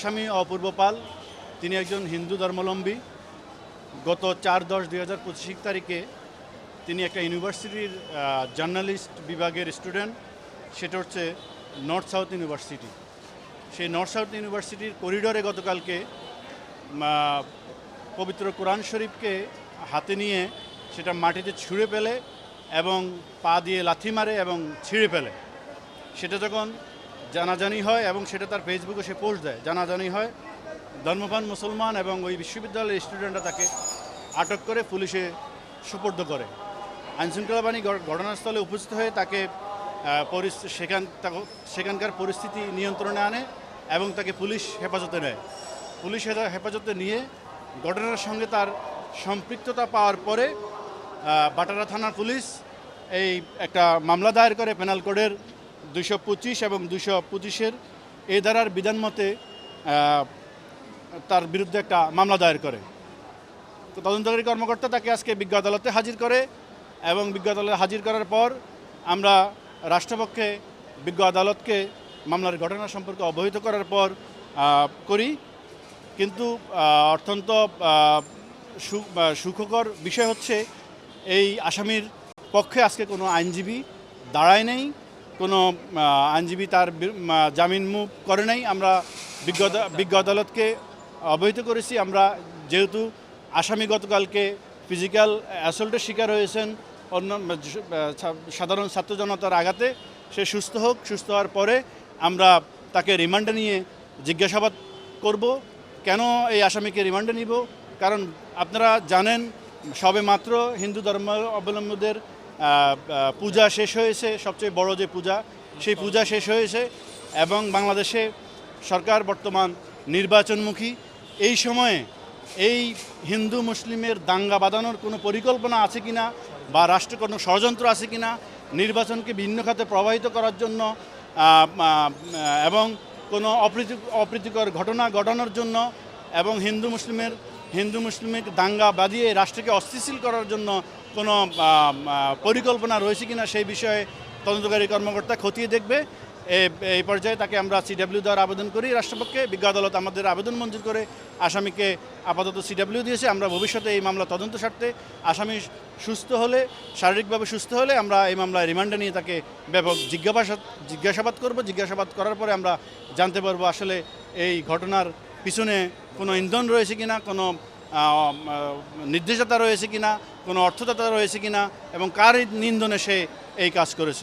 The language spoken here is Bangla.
স্বামী অপূর্ব পাল তিনি একজন হিন্দু ধর্মাবলম্বী। গত চার দশ দুই হাজার পঁচিশ তারিখে তিনি একটা ইউনিভার্সিটির জার্নালিস্ট বিভাগের স্টুডেন্ট। সেটা হচ্ছে নর্থ সাউথ ইউনিভার্সিটি। সেই নর্থ সাউথ ইউনিভার্সিটির করিডরে গতকালকে পবিত্র কোরআন শরীফকে হাতে নিয়ে সেটা মাটিতে ছুঁড়ে ফেলে এবং পা দিয়ে লাথি মারে এবং ছিঁড়ে ফেলে। সেটা যখন জানাজানি হয় এবং সেটা তার ফেসবুকে সে পোস্ট দেয়। জানাজানি হয় ধর্মপান মুসলমান এবং ওই বিশ্ববিদ্যালয়ের স্টুডেন্টরা তাকে আটক করে পুলিশে সুপর্দ করে। আইনশৃঙ্খলা বাহিনী ঘটনাস্থলে উপস্থিত হয়ে তাকে সেখান সেখানকার পরিস্থিতি নিয়ন্ত্রণে আনে এবং তাকে পুলিশ হেফাজতে নেয়। পুলিশ হেফাজতে নিয়ে ঘটনার সঙ্গে তার সম্পৃক্ততা পাওয়ার পরে বাটারা থানার পুলিশ এই একটা মামলা দায়ের করে পেনাল কোডের দুশো পঁচিশ এবং দুশো পঁচিশের এই ধারার বিধান মতে তার বিরুদ্ধে একটা মামলা দায়ের করে। তো তদন্তকারী কর্মকর্তা তাকে আজকে বিজ্ঞ আদালতে হাজির করে এবং বিজ্ঞ আদালতে হাজির করার পর আমরা রাষ্ট্রপক্ষে বিজ্ঞ আদালতকে মামলার ঘটনা সম্পর্কে অবহিত করার পর করি। কিন্তু অত্যন্ত সুখকর বিষয় হচ্ছে, এই আসামির পক্ষে আজকে কোনো আইনজীবী দাঁড়ায় নেই। কোনো আইনজীবী তার জামিন মুভ করে নাই। আমরা বিজ্ঞ আদা- বিজ্ঞ আদালতকে অবহিত করেছি। আমরা যেহেতু আসামি গতকালকে ফিজিক্যাল অ্যাসল্টের শিকার হয়েছেন অন্য সাধারণ ছাত্র জনতার আঘাতে সে সুস্থ হোক সুস্থ হওয়ার পরে আমরা তাকে রিমান্ডে নিয়ে জিজ্ঞাসাবাদ করব কেন এই আসামিকে রিমান্ডে নিব? কারণ আপনারা জানেন সবে মাত্র হিন্দু ধর্ম অবলম্বীদের আহ, আহ, পূজা শেষ হয়েছে, সবচেয়ে বড় যে পূজা, সেই পূজা শেষ হয়েছে এবং বাংলাদেশে সরকার বর্তমান নির্বাচনমুখী। এই সময়ে এই হিন্দু মুসলিমের দাঙ্গা বাঁধানোর কোনো পরিকল্পনা আছে কিনা বা রাষ্ট্র কোনো ষড়যন্ত্র আছে কিনা, নির্বাচনকে ভিন্ন খাতে প্রবাহিত করার জন্য এবং কোনো অপ্রীতি, অপ্রীতিকর ঘটনা ঘটানোর জন্য এবং হিন্দু মুসলিমের হিন্দু মুসলিমের দাঙ্গা বাঁধিয়ে রাষ্ট্রকে অস্থিতিশীল করার জন্য কোনো পরিকল্পনা রয়েছে কিনা সেই বিষয়ে তদন্তকারী কর্মকর্তা খতিয়ে দেখবে। এই পর্যায়ে তাকে আমরা সিডাব্লিউ দেওয়ার আবেদন করি। রাষ্ট্রপক্ষে বিজ্ঞ আদালত আমাদের আবেদন মঞ্জুর করে আসামিকে আপাতত সিডাব্লিউ দিয়েছে। আমরা ভবিষ্যতে এই মামলা তদন্ত স্বার্থে আসামি সুস্থ হলে, শারীরিকভাবে সুস্থ হলে আমরা এই মামলায় রিমান্ডে নিয়ে তাকে ব্যাপক জিজ্ঞাসাবাদ জিজ্ঞাসাবাদ করব। জিজ্ঞাসাবাদ করার পরে আমরা জানতে পারব আসলে এই ঘটনার পিছনে কোনো ইন্ধন রয়েছে কিনা, কোনো নির্দেশতা রয়েছে কিনা কোনো অর্থদাতা রয়েছে কিনা এবং কার নিন্দনে সে এই কাজ করেছে?